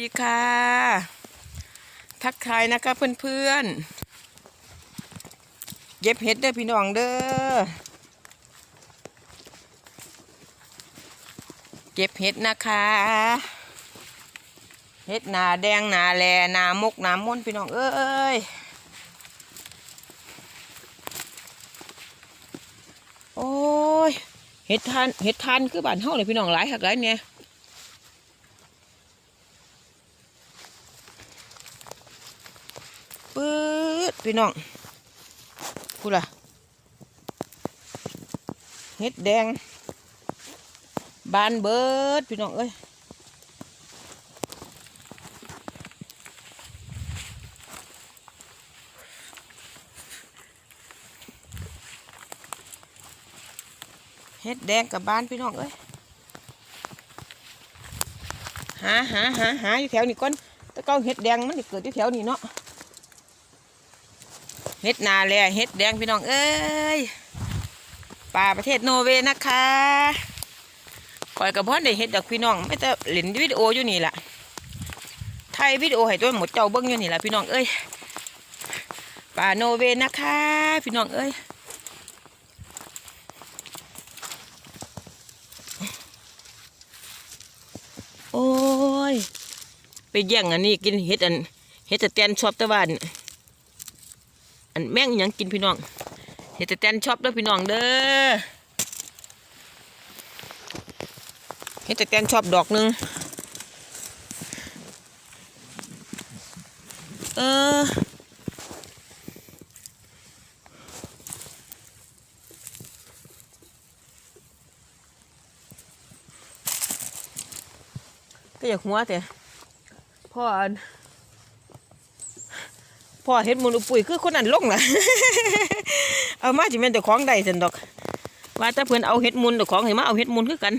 ดีค่ะ ทักทายนะคะเพื่อนๆ เย็บเห็ดเด้อพี่น้องเด้อ เก็บเห็ดนะคะ เห็ดหนาแดงหนาแลหนามกหนามนพี่น้องเอ้ย โอ้ย เห็ดทาน เห็ดทานคือบ้านเฮาเลยพี่น้องหลายหักหลายเนี่ย ปื๊ดพี่น้องกูล่ะเห็ดแดง บานเบิดพี่น้องเอ้ยเฮ็ดแดงกับบ้านพี่น้องเอ้ย หาหาหาหาอยู่แถวนี้ก่อนตะเกาเฮ็ดแดงมันเกิดอยู่แถวนี้เนาะ เฮ็ดนาแลเฮ็ดแดงพี่น้องเอ้ยป่าประเทศโนเวนะคะคอยกับพ่อได้เฮ็ดดอกพี่น้องไม่แต่เล่นวิดีโออยู่นี่แหละถ่ายวิดีโอให้ตัวหมดเจ้าเบิ้งอยู่นี่แหละพี่น้องเอ้ยป่าโนเวนะคะ พี่น้องเอ้ยโอ้ย ไปแย่งอันนี้กินเห็ดอันเห็ดแต่แตนชอบตะวัน อันแม่งยังกินพี่น้องเห็ดแต่แตนชอบด้อพี่น้องเด้อเห็ดแต่แตนชอบดอกนึงเออก็อยากหัวแต่พ่ออัน พ่อเห็ดมูลปุ๋ยคือคนนั้นลงล่ะ เอามาจิแม่นแต่ของใดสันดอก ว่าแต่เพื่อนเอาเห็ดมุนแต่ของเห็นมาเอาเห็ดมุนคือกัน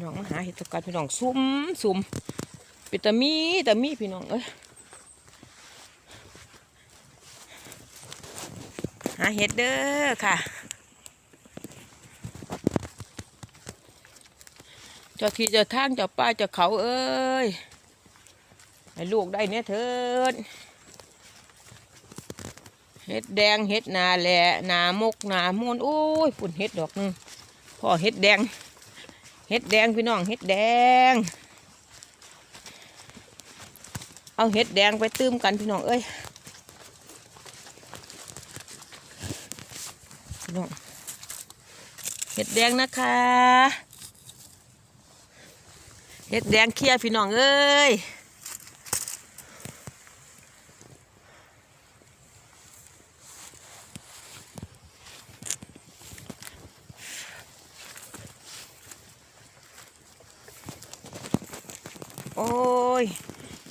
น้องมาหาเห็ดตะการพี่น้องซุ่มซุ่ม เป็นตะมีตะมีพี่น้องเอ้ยหาเห็ดเด้อค่ะเจ้าที่เจ้าทางเจ้าป้าเจ้าเขาเอ้ยให้ลูกได้เนี่ยเถิดเห็ดแดงเห็ดนาแหละนามกนามวนโอ้ยฝุ่นเห็ดดอกหนึงพ่อเห็ดแดง เห็ดแดงพี่น้องเห็ดแดง เอาเห็ดแดงไปตื้มกันพี่น้องเอ้ยพี่น้องเห็ดแดงนะคะเห็ดแดงเคี่ยพี่น้องเอ้ย โอ้ย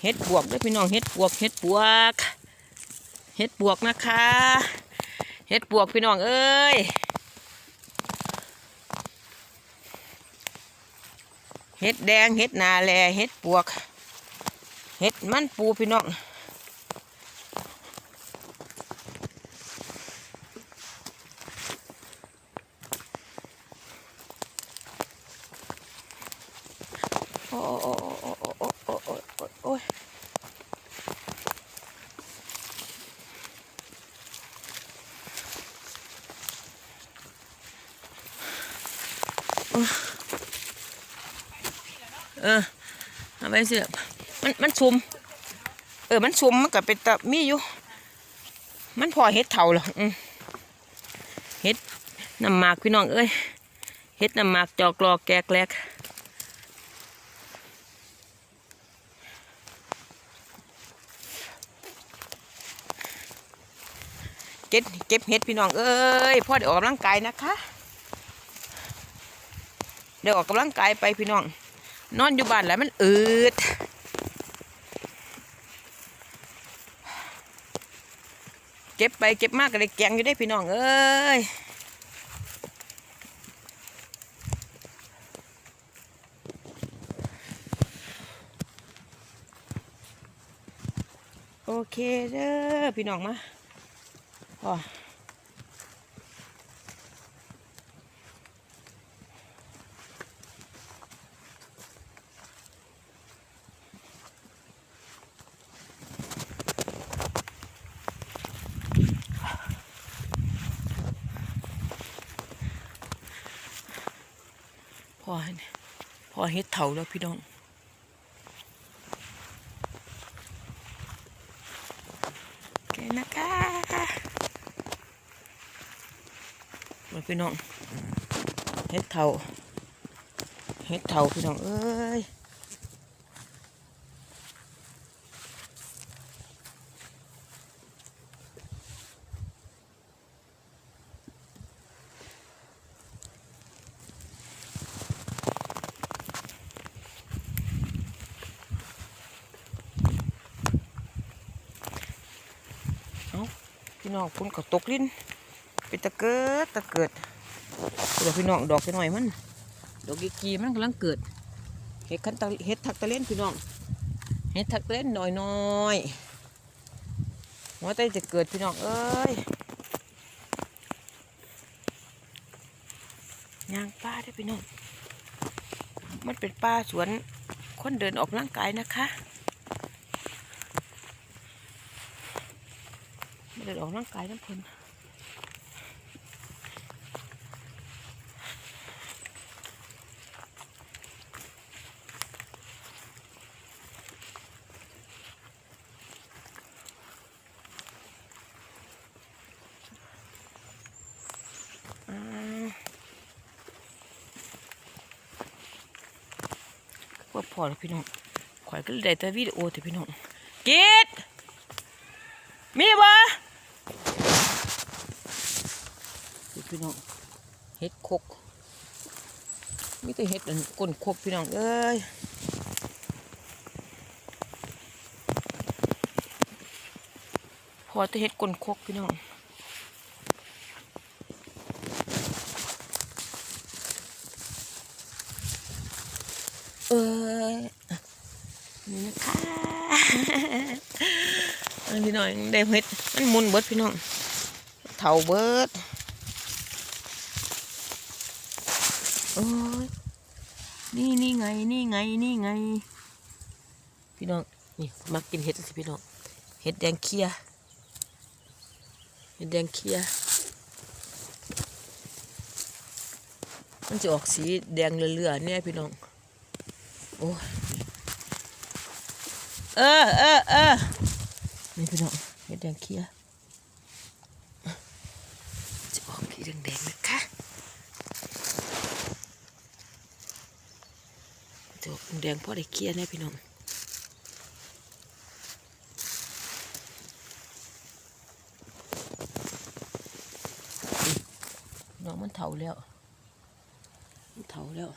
เห็ดบวกด้วยพี่น้องเห็ดบวกเห็ดบวกเห็ดบวกนะคะเห็ดบวกพี่น้องเอ้ยเห็ดแดงเห็ดนาแลเห็ดบวกเห็ดมันปูพี่น้อง เอาไปสิมันมันซุ่มเออ มันซุ่มมันก็เป็นตะมีอยู่ มันพอเฮ็ดเท่าหรอเฮ็ดน้ำหมากพี่น้องเอ้ยเฮ็ดน้ำหมากจอกรอกแกกแลกเก็บเก็บเฮ็ดพี่น้องเอ้ยพ่อได้ออกกำลังกายนะคะ เดี๋ยวออกกำลังกายไปพี่น้อง นอนอยู่บ้านแล้วมันอืดเก็บไปเก็บมากก็เลยแกงอยู่ได้พี่น้องเอ้ยโอเคเด้อพี่น้องมาอ๋อ พอพอเฮ็ดเถาแล้วพี่น้องโอเคนะคะมาพี่น้องเฮ็ดเถาเฮ็ดเถาพี่น้องเอ้ย พี่น้องพุ่นก็ตกลิ้นเป็นตะเกิดตะเกิดเดี๋ยวพี่น้องดอกจะหน่อยมันดอกกีกีมันกำลังเกิดเห็ดคันตะเห็ดทักตะเล่นพี่น้องเห็ดทักตะเล่นหน่อยหน้อยหัวใจจะเกิดพี่น้องเอ้ยยางป้าได้พี่น้องมันเป็นป่าสวนคนเดินออกกำลังกายนะคะไม่ เดินออกกำลังกายน้ำเพลินว่าพอแล้วพี่น้องข่อยก็เลยได้แต่วิดีโอแต่พี่น้องกีดมีบ่ดู พี่น้องเฮ็ดคกมีแต่เฮ็ดอันก้นคกพี่น้องเอ้ยพอจะเฮ็ดก้นคกพี่น้องเออนี่นะคะพี่น้องได้เห็ดมันมุนเบิดพี่น้องเถาเบิด โอ้ยนี่นี่ไงนี่ไงนี่ไง พี่น้องนี่มากินเห็ดสิพี่น้องเห็ดแดงเคียเห็ดแดงเคียมันจะออกสีแดงเลือๆเนี่ยพี่น้องโอ้ยเออเออเออนี่พี่น้องเห็ดแดงเคียจะออกสีแดงๆนะคะจะออก แดงพ่อได้เคี้ยแน่พี่น้องน้องมันเถาแล้ว มันเถาแล้ว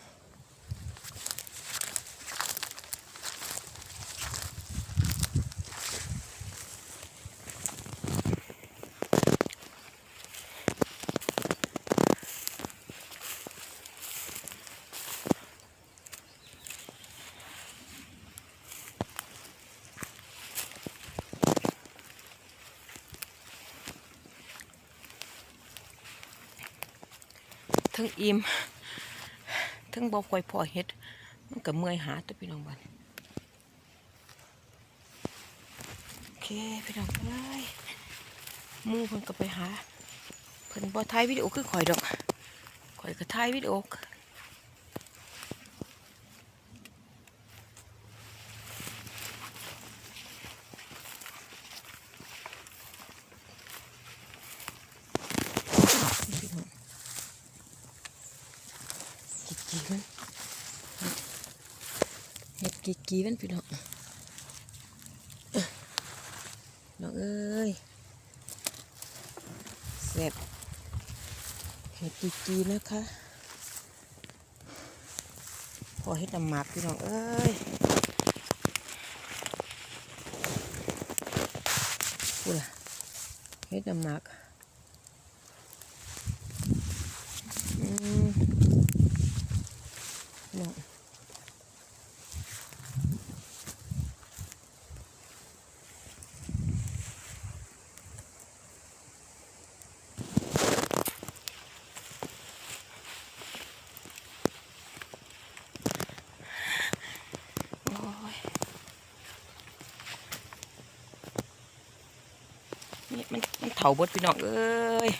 อิ่มทั้งบอกคอยพอเฮ็ด มันก็เมื่อยหาตัวพี่น้องบ้านโอเคพี่น้องเอ้ยมู่เพิ่นก็ไปหาเพิ่นบ่ถ่ายวิดีโอคือข่อยดอกข่อยก็ถ่ายวิดีโอพี่น้อง กีกีมันเห็ด กีกีมันพี่น้องน้องเอ้ยแซ่บเห็ดกีกีนะคะพอเห็ดน้ำหมากพี่น้องเอ้ยพูดละเห็ดน้ำหมาก มันมันเถาบดพี่น้องเอ้ย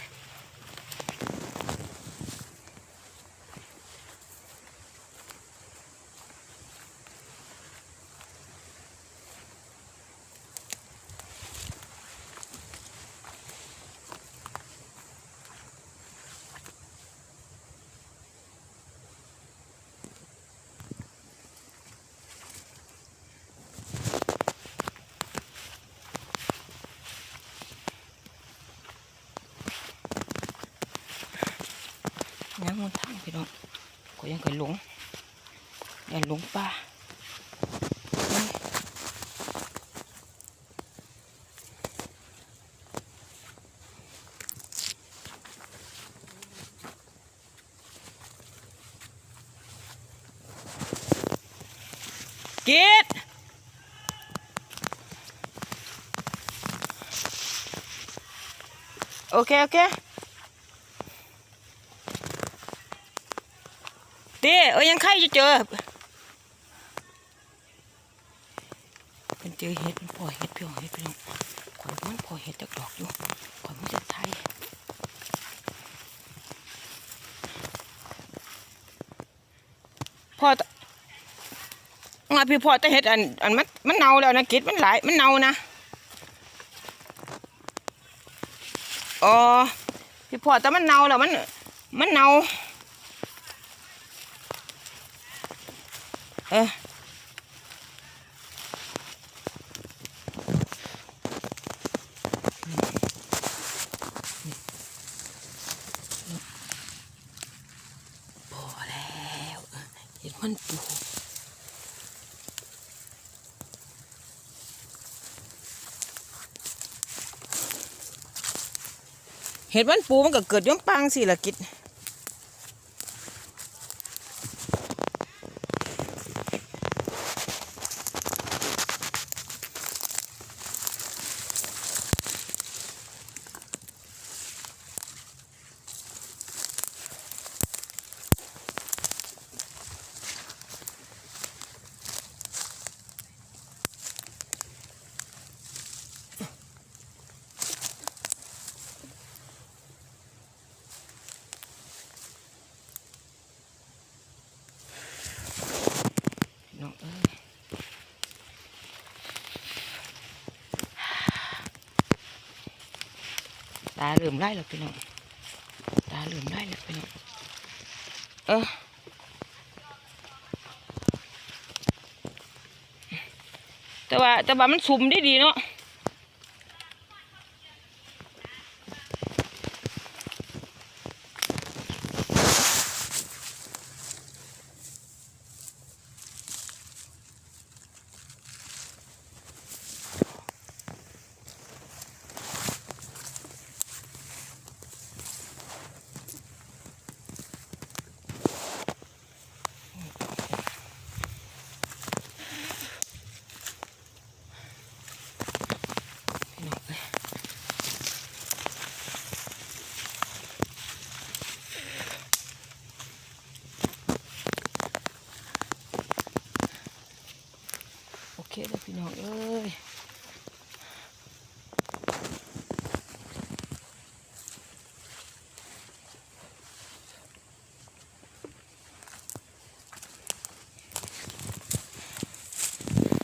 พี่น้องก็ยังเคยหลงยังหลงป่าเอ้ยกิดโอเค โอเค เอ้ยยังใครจะเจอเป็นเจอเห็ดมันพอเห็ดเพียงเห็ดเพียงข่อยมันพอเห็ดจากดอกอยู่ข่อยมันจะไทยพอตงาพี่พอแต่เห็ดอันอันมันมันเน่าแล้วนะกิดมันหลายมันเน่านะอ๋อพี่พอแต่มันเน่าแล้วมันมันเน่า เออพอแล้วเห็นมันปูเห็ดมันปูมันก็เกิดย่อมปังสิละกิด น้องเอ้ยตาเหลื่อมไล่แล้วพี่น้องตาเหลื่อมไล่แล้วพี่น้องเออแต่ว่าแต่ว่ามันสุ่มได้ดีเนาะ โอเคแล้วพี่น้องเอ้ย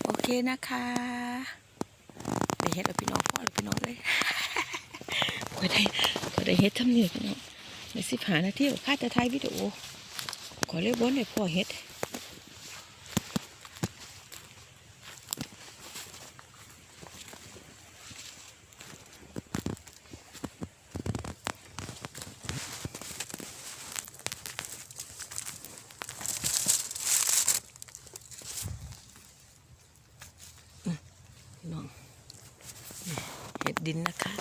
โอเคนะคะได้เฮ็ดแล้วพี่น้องพ่อแล้วพี่น้องเลยก็ได้ก็ได้เฮ็ดทำเนี่ยพี่น้องในสิบหานาทีค่าจะถ่ายวิดีโอขอเรียกบนให้พ่อเฮ็ดพี่น้องนี่เฮ็ ดินนะคะ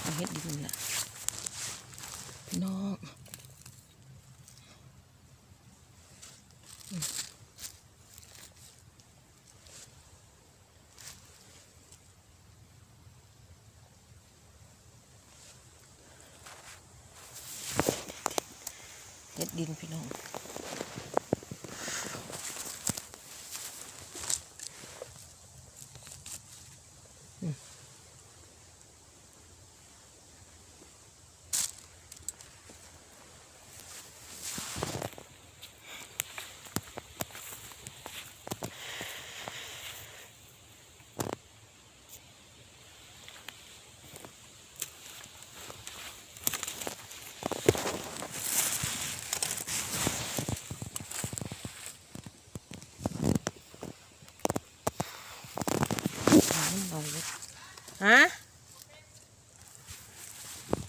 เอาเฮ็ดดินนะพี่น้องเฮ็ดดินพี่น้อง ฮะ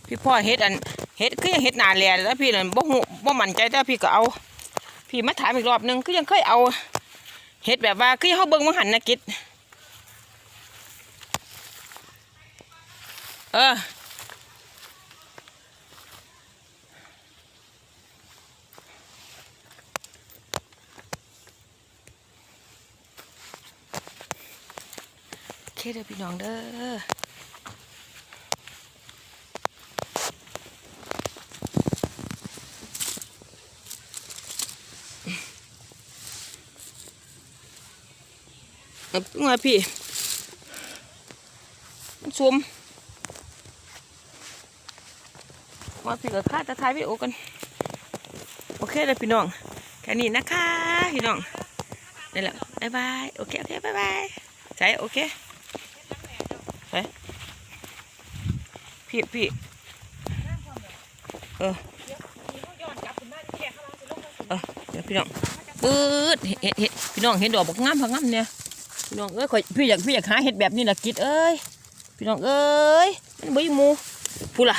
พี่พ่อเฮ็ดอันเฮ็ดคือยังเฮ็ดนาแลแล้วพี่นั่นบ่ฮู้บ่มั่นใจแต่พี่ก็เอา พี่มาถามอีกรอบหนึงคือยังเคยเอาเฮ็ดแบบว่าคือเฮาเบิ่งมังหันนะกิดเออ เคเด้อพี่น้องเด้อเอามาพี่มันซุมมาพี่กับข้าจะถ่ายวิดีโอกัน โอเคเลยพี่น้อง แค่นี้นะคะ พี่น้องนี่แหละบายบาย โอเค โอเคบายบาย ใช่ โอเค ใช่พี่พี่เออเออเดี๋ยวพี่น้องปื๊ดเห็ดเห็ดพี่น้องเห็นดอกบักงามพังงามเนี่ยพี่น้องเอ้ยข่อยพี่อยากพี่อยากหาเห็ดแบบนี้ละกิดเอ้ยพี่น้องเอ้ยมันบ่อยมูพูล่ะ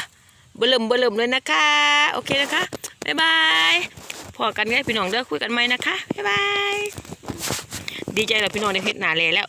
เบิ่มเบิ่มเลยนะคะ โอเคนะคะบ๊ายบายพอกันไงพี่น้องเด้อคุยกันใหม่นะคะบ๊ายบายดีใจแล้วพี่น้องได้เห็ดหนาแลแล้ว